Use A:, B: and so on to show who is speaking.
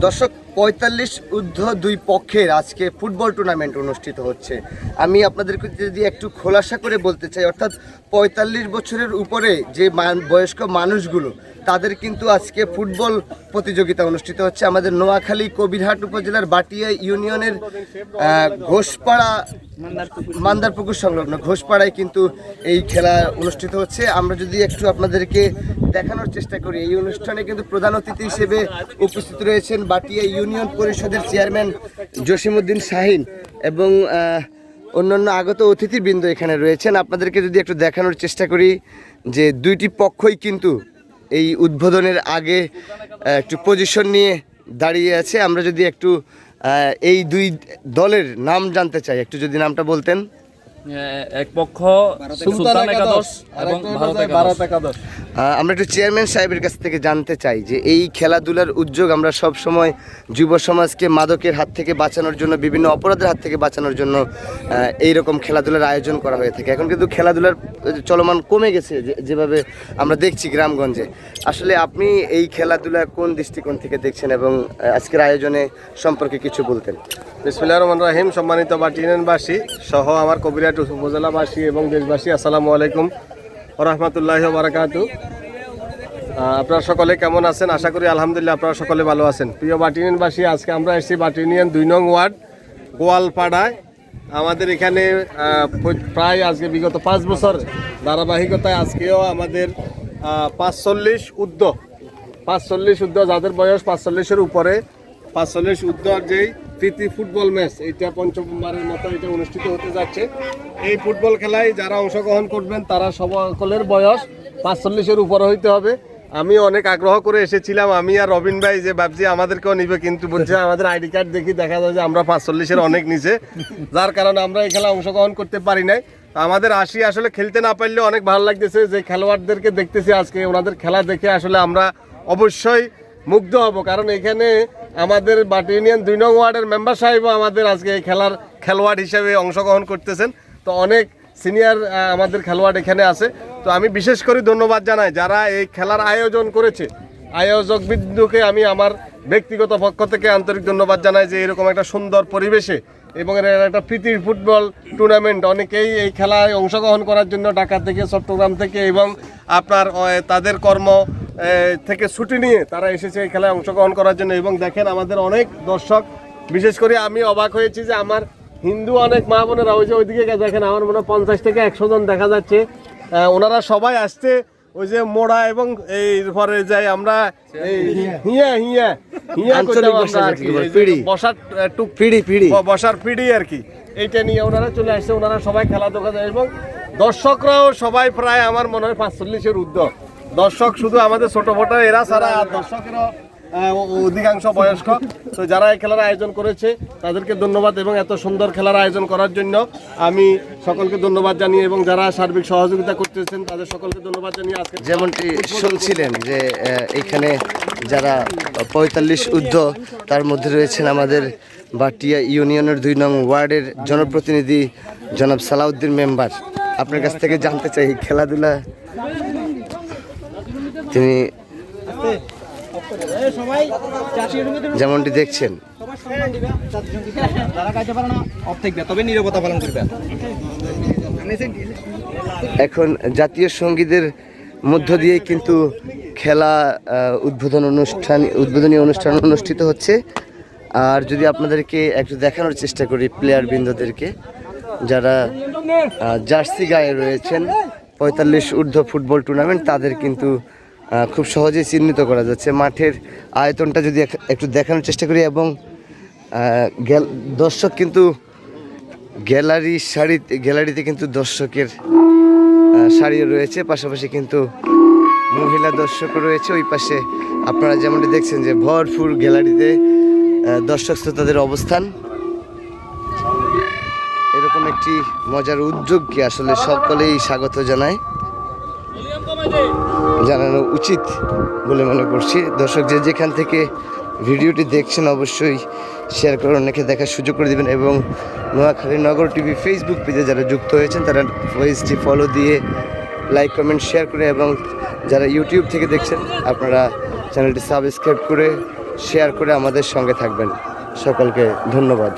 A: দর্শক পঁয়তাল্লিশ ঊর্ধ্ব দুই পক্ষের আজকে ফুটবল টুর্নামেন্ট অনুষ্ঠিত হচ্ছে। আমি আপনাদেরকে যদি একটু খোলাসা করে বলতে চাই, অর্থাৎ পঁয়তাল্লিশ বছরের উপরে যে বয়স্ক মানুষগুলো, তাদের কিন্তু আজকে ফুটবল প্রতিযোগিতা অনুষ্ঠিত হচ্ছে। আমাদের নোয়াখালী কবিরহাট উপজেলার বাটিয়া ইউনিয়নের ঘোষপাড়া, মান্দারপুকুর সংলগ্ন ঘোষপাড়ায় কিন্তু এই খেলা অনুষ্ঠিত হচ্ছে। আমরা যদি একটু আপনাদেরকে দেখানোর চেষ্টা করি, এই অনুষ্ঠানে কিন্তু প্রধান অতিথি হিসেবে উপস্থিত রয়েছেন বাটিয়া ইউনিয়ন পরিষদের চেয়ারম্যান জসিমউদ্দিন শাহিন এবং অন্যান্য আগত অতিথিবৃন্দ এখানে রয়েছেন। আপনাদেরকে যদি একটু দেখানোর চেষ্টা করি যে দুইটি পক্ষই কিন্তু এই উদ্বোধনের আগে একটু পজিশন নিয়ে দাঁড়িয়ে আছে। আমরা যদি একটু এই দুই দলের নাম জানতে চাই একটু যদি নামটা বলতেন।
B: এক পক্ষ সুলতান একাদশ এবং ভারত একাদশ।
A: আহ, আমরা একটু চেয়ারম্যান সাহেবের কাছ থেকে জানতে চাই যে এই খেলাধুলার উদ্যোগ আমরা সব সময় যুব সমাজকে মাদকের হাত থেকে বাঁচানোর জন্য, বিভিন্ন অপরাধের হাত থেকে বাঁচানোর জন্য এই রকম খেলাধুলার আয়োজন করা হয়ে থাকে। এখন কিন্তু খেলাধুলার চলমান কমে গেছে যেভাবে আমরা দেখছি গ্রামগঞ্জে। আসলে আপনি এই খেলাধুলা কোন দৃষ্টিকোণ থেকে দেখছেন এবং আজকের আয়োজনে সম্পর্কে কিছু বলতেন?
C: বিসমিল্লাহ রহমান রাহিম, সম্মানিত বাটিনেনবাসী সহ আমার কবিরাট উপজেলাবাসী এবং দেশবাসী, আসসালামু আলাইকুম। রহমতুল্লাহ বারাকাতু আপনারা সকলে কেমন আছেন? আশা করি আলহামদুলিল্লাহ আপনারা সকলে ভালো আছেন। প্রিয় বাটিনিয়ানবাসী আজকে আমরা এসেছি বাটিনিয়ান দুই নং ওয়ার্ড, গোয়ালপাড়ায়। আমাদের এখানে প্রায় আজকে বিগত পাঁচ বছর ধারাবাহিকতায় আজকেও আমাদের পাঁচচল্লিশ উদ্য পাঁচচল্লিশ উদ্য, যাদের বয়স পাঁচচল্লিশের উপরে পাঁচচল্লিশ উদ্যোগ যেই প্রীতি ফুটবল ম্যাচ এইটা পঞ্চমবারের মতো এটা অনুষ্ঠিত হতে যাচ্ছে। এই ফুটবল খেলায় যারা অংশগ্রহণ করবেন, তারা সকলের বয়স পাঁচচল্লিশের উপর হইতে হবে। আমি অনেক আগ্রহ করে এসেছিলাম, আমি আর রবিন ভাই যে ভাবছি আমাদেরকেও নিবে, কিন্তু বলছে আমাদের আইডি কার্ড দেখি, দেখা যায় যে আমরা পাঁচচল্লিশের অনেক নিচে। যার কারণে আমরা এই খেলা অংশগ্রহণ করতে পারি নাই। আমাদের আসি আসলে খেলতে না পারলে অনেক ভালো লাগতেছে, যে খেলোয়াড়দেরকে দেখতেছি আজকে, ওনাদের খেলা দেখে আসলে আমরা অবশ্যই মুগ্ধ হব। কারণ এখানে আমাদের বাটি ইউনিয়ন দুই নং ওয়ার্ডের মেম্বার সাহেবও আমাদের আজকে এই খেলার খেলোয়াড় হিসেবে অংশগ্রহণ করতেছেন। তো অনেক সিনিয়র আমাদের খেলোয়াড় এখানে আছে। তো আমি বিশেষ করে ধন্যবাদ জানাই যারা এই খেলার আয়োজন করেছে। আয়োজক বিন্দুকে আমি আমার ব্যক্তিগত পক্ষ থেকে আন্তরিক ধন্যবাদ জানাই যে এরকম একটা সুন্দর পরিবেশে এবং এর একটা প্রীতির ফুটবল টুর্নামেন্ট অনেকেই এই খেলায় অংশগ্রহণ করার জন্য ঢাকা থেকে, চট্টগ্রাম থেকে এবং আপনার তাদের কর্ম থেকে ছুটি নিয়ে তারা এসেছে এই খেলায় অংশগ্রহণ করার জন্য। এবং দেখেন আমাদের অনেক দর্শক বিশেষ করে আমি অবাক হয়েছি যে আমার হিন্দু অনেক মা বোনেরা ওই যে ওইদিকে দেখেন আমার মনে হয় পঞ্চাশ থেকে একশো জন দেখা যাচ্ছে। ওনারা সবাই আসছে ওই যে মোড়া এবং এই পরে যাই আমরা হিয়া হিয়া হিয়া। বসার টুক
A: পিড়ি পিড়ি।
C: বসার পিড়ি আর কি। এইটা নিয়ে ওনারা চলে আসছে ওনারা সবাই খেলা দেখা যায়। এবং দর্শকরাও সবাই প্রায় আমার মনে হয় পাঁচচল্লিশের উদ্যোগ দর্শক শুধু আমাদের ছোট ফোটা এরা ছাড়া আর দর্শকেরও অধিকাংশ বয়স্ক। তো যারা এই খেলার আয়োজন করেছে তাদেরকে ধন্যবাদ এবং এত সুন্দর খেলার আয়োজন করার জন্য আমি সকলকে ধন্যবাদ জানিয়ে এবং যারা সার্বিক সহযোগিতা করতেছেন তাদের সকলকে ধন্যবাদ জানিয়ে আজকে
A: যেমনটি শুনছিলেন যে এখানে যারা পঁয়তাল্লিশ ঊর্ধ্ব তার মধ্যে রয়েছেন আমাদের বাটিয়া ইউনিয়নের দুই নং ওয়ার্ডের জনপ্রতিনিধি জনাব সালাউদ্দিন মেম্বার। আপনার কাছ থেকে জানতে চাই খেলাধুলা তিনি যেমনটি দেখছেন। এখন জাতীয় সঙ্গীদের মধ্য দিয়ে কিন্তু খেলা উদ্বোধন অনুষ্ঠান, উদ্বোধনী অনুষ্ঠান অনুষ্ঠিত হচ্ছে। আর যদি আপনাদেরকে একটু দেখানোর চেষ্টা করি প্লেয়ার বৃন্দদেরকে, যারা জার্সি গায়ে রয়েছেন, পঁয়তাল্লিশ ঊর্ধ্ব ফুটবল টুর্নামেন্ট তাদের কিন্তু খুব সহজেই চিহ্নিত করা যাচ্ছে। মাঠের আয়তনটা যদি একটু দেখানোর চেষ্টা করি এবং দর্শক কিন্তু গ্যালারি শাড়িতে গ্যালারিতে কিন্তু দর্শকের শাড়িও রয়েছে। পাশাপাশি কিন্তু মহিলা দর্শকও রয়েছে। ওই পাশে আপনারা যেমনটি দেখছেন যে ভরপুর গ্যালারিতে দর্শক শ্রোতাদের অবস্থান। এরকম একটি মজার উদ্যোগকে আসলে সকলেই স্বাগত জানায়। জানানো উচিত বলে মনে করছি। দর্শক যে যেখান থেকে ভিডিওটি দেখছেন অবশ্যই শেয়ার করে অনেকে দেখার সুযোগ করে দেবেন এবং নোয়াখালী নগর টিভি ফেসবুক পেজে যারা যুক্ত হয়েছেন, তারা পেজটি ফলো দিয়ে লাইক কমেন্ট শেয়ার করে এবং যারা ইউটিউব থেকে দেখছেন, আপনারা চ্যানেলটি সাবস্ক্রাইব করে শেয়ার করে আমাদের সঙ্গে থাকবেন। সকলকে ধন্যবাদ।